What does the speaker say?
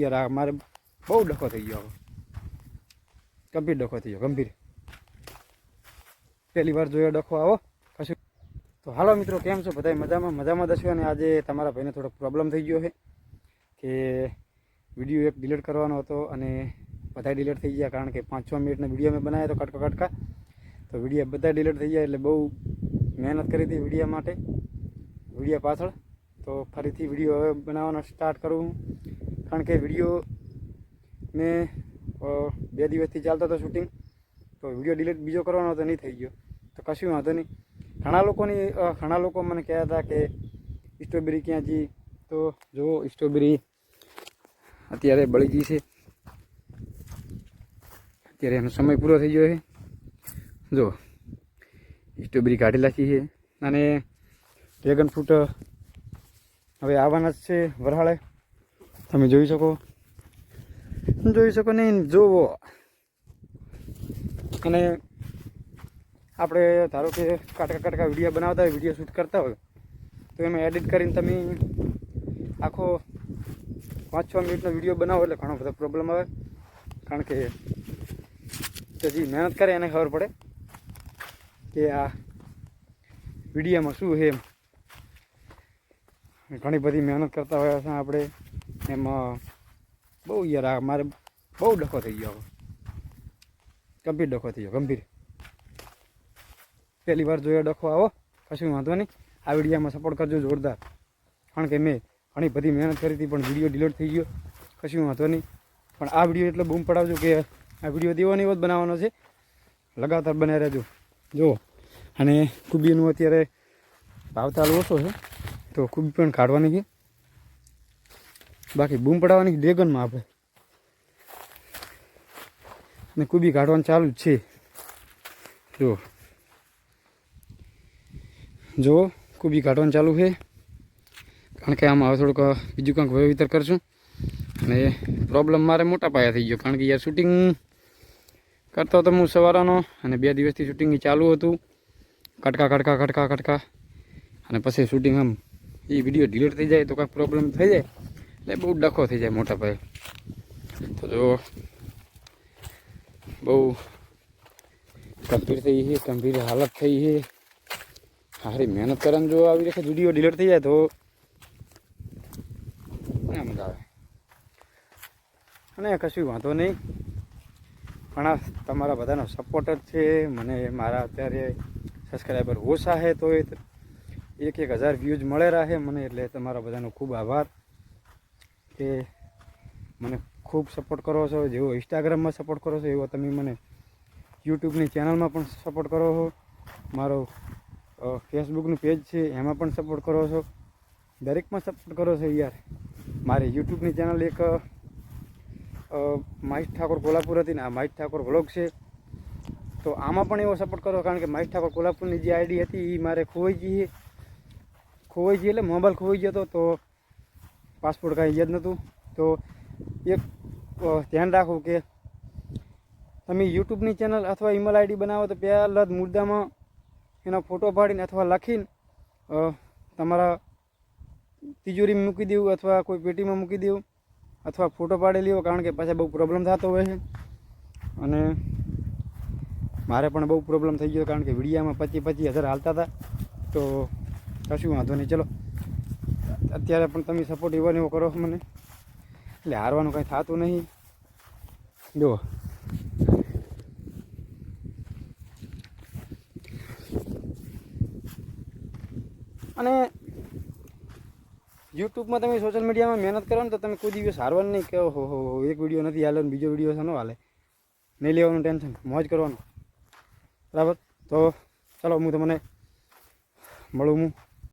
યાર, આ મારે બહુ ડખો થઈ ગયો ગંભીર ડખો થઈ ગયો, ગંભીર. પહેલી વાર જોયો ડખો આવો કશું તો હાલો મિત્રો, કેમ છો? બધા મજામાં? મજામાં દશો અને આજે તમારા ભાઈને થોડોક પ્રોબ્લેમ થઈ ગયો છે કે વીડિયો એક ડિલીટ કરવાનો હતો અને બધા ડિલીટ થઈ ગયા કારણ કે પાંચ છ મિનિટનો વીડિયો મેં બનાવ્યો હતો કટકા કટકા. તો વીડિયો બધા ડિલીટ થઈ ગયા એટલે બહુ મહેનત કરી હતી વીડિયો માટે. વીડિયો પાછળ. તો ફરીથી વીડિયો હવે બનાવવાનો સ્ટાર્ટ કરું. કારણ કે વીડિયો મેં બે દિવસથી ચાલતો હતો શૂટિંગ તો વીડિયો ડિલીટ બીજો કરવાનો હતો, નહીં થઈ ગયો. તો કશું વાંધો નહીં. ઘણા લોકોની ઘણા લોકો મને કહેતા હતા કે સ્ટ્રોબેરી ક્યાં જી? તો જો સ્ટ્રોબેરી અત્યારે બળી ગઈ છે. અત્યારે એનો સમય પૂરો થઈ ગયો છે. જો સ્ટ્રોબેરી કાઢી નાખી છે. અને ડ્રેગન ફ્રૂટ હવે આવવાના જ છે વરહાળે. તમે જોઈ શકો જોઈ શકો નહીં જોવો અને આપણે ધારો કે કાટકા કાટકા વીડિયો બનાવતા હોય વીડિયો શૂટ કરતા હોય તો એમાં એડિટ કરીને તમે આખો પાંચ છ મિનિટનો વીડિયો બનાવો એટલે ઘણો બધો પ્રોબ્લેમ આવે। કારણ કે જે મહેનત કરે, એને ખબર પડે કે આ વિડીયામાં શું છે એમ। ઘણી બધી મહેનત કરતા હોય આપણે એમાં બહુ યાર, આ મારે બહુ ડખો થઈ ગયો ગંભીર ડખો થઈ ગયો, ગંભીર. પહેલી વાર જોયો ડખો આવો, કશું વાંધો નહીં. આ વિડીયોમાં સપોર્ટ કરજો જોરદાર. કારણ કે મેં ઘણી બધી મહેનત કરી હતી, પણ વીડિયો ડિલીટ થઈ ગયો. કશું વાંધો નહીં. પણ આ વીડિયો એટલે બૂમ પડાવજો કે આ વીડિયો દેવાની એવો જ બનાવવાનો છે. લગાતાર બનાવી રહેજો. જુઓ. અને કુબીનું અત્યારે ભાવતાલ ઓછો છે. તો કુબી પણ કાઢવાની છે. બાકી બૂમ પડાવવાની ડ્રેગનમાં આપણે. ને કુબી કાઢવાનું ચાલુ જ છે. જો. જો, કુબી કાઢવાનું ચાલુ છે. કારણ કે આમાં હવે થોડુંક બીજું કંઈક વયવિતર કરશું. અને પ્રોબ્લેમ મારે મોટા પાયા થઈ ગયો, કારણ કે યાર શૂટિંગ કરતો હતો હું સવારનો, અને બે દિવસથી શૂટિંગ ચાલુ હતું. કટકા કટકા કટકા કટકા. અને પછી શૂટિંગ આમ, એ વીડિયો ડિલીટ થઈ જાય તો કાંઈક પ્રોબ્લેમ થઈ જાય. એટલે બહુ ડખો થઈ જાય મોટા ભાઈ. તો જો બહુ ગંભીર થઈ છે, ગંભીર હાલત થઈ છે. સારી મહેનત કરવાનું જો આવી રીતે જુડીઓ ડિલેટ થઈ જાય તો ના મજા આવે. અને કશું વાંધો નહીં. ઘણા તમારા બધાનો સપોર્ટ જ છે, મને મારા અત્યારે સબસ્ક્રાઈબર ઓછા છે, તો એક એક હજાર વ્યૂઝ મળે રહે મને, એટલે તમારા બધાનો ખૂબ આભાર. કે મને ખૂબ સપોર્ટ કરો છો, જેવો ઇન્સ્ટાગ્રામમાં સપોર્ટ કરો છો, એવો તમે મને યુટ્યુબની ચેનલમાં પણ સપોર્ટ કરો છો. મારો ફેસબુકનું પેજ છે, એમાં પણ સપોર્ટ કરો છો. દરેકમાં સપોર્ટ કરો છો યાર. મારી યુટ્યુબની ચેનલ એક માહિત ઠાકોર કોલ્હાપુર હતી ને, આ માહિત ઠાકોર વ્લોગ છે. તો આમાં પણ એવો સપોર્ટ કરો, કારણ કે માહિત ઠાકોર કોલ્હાપુરની જે આઈડી હતી એ મારે ખોવાઈ ગઈ ખોવાઈ ગઈ એટલે મોબાઈલ ખોવાઈ ગયો હતો, તો પાસપોર્ટ કાંઈ યાદ નહોતું. તો એક ધ્યાન રાખો કે તમે યુટ્યુબની ચેનલ અથવા ઈમેલ આઈડી બનાવો તો પહેલાં જ મુદ્દામાં એનો ફોટો પાડીને અથવા લખીને તમારા તિજોરીમાં મૂકી દેવું અથવા કોઈ પેટીમાં મૂકી દેવું અથવા ફોટો પાડી લેવો, કારણ કે પાછા બહુ પ્રોબ્લેમ થતો હોય છે. અને મારે પણ બહુ પ્રોબ્લેમ થઈ ગયો કારણ કે વિડીયામાં પચીસ પચીસ હજાર હાલતા હતા. તો કશું વાંધો નહીં. ચલો. અત્યારે પણ તમે સપોર્ટ એવો એવો કરો મને. એટલે હારવાનું કંઈ થતું નહીં. જુઓ. અને યુટ્યુબમાં તમે સોશિયલ મીડિયામાં મહેનત કરો ને તો તમે કોઈ દિવસ હારવાનું નહીં કે હો હો એક વીડિયો નથી હાલે બીજો વીડિયો છે, ન હાલે. નહીં લેવાનું ટેન્શન, મોજ કરવાનું. બરાબર? તો ચાલો, હું તમને મળું, હું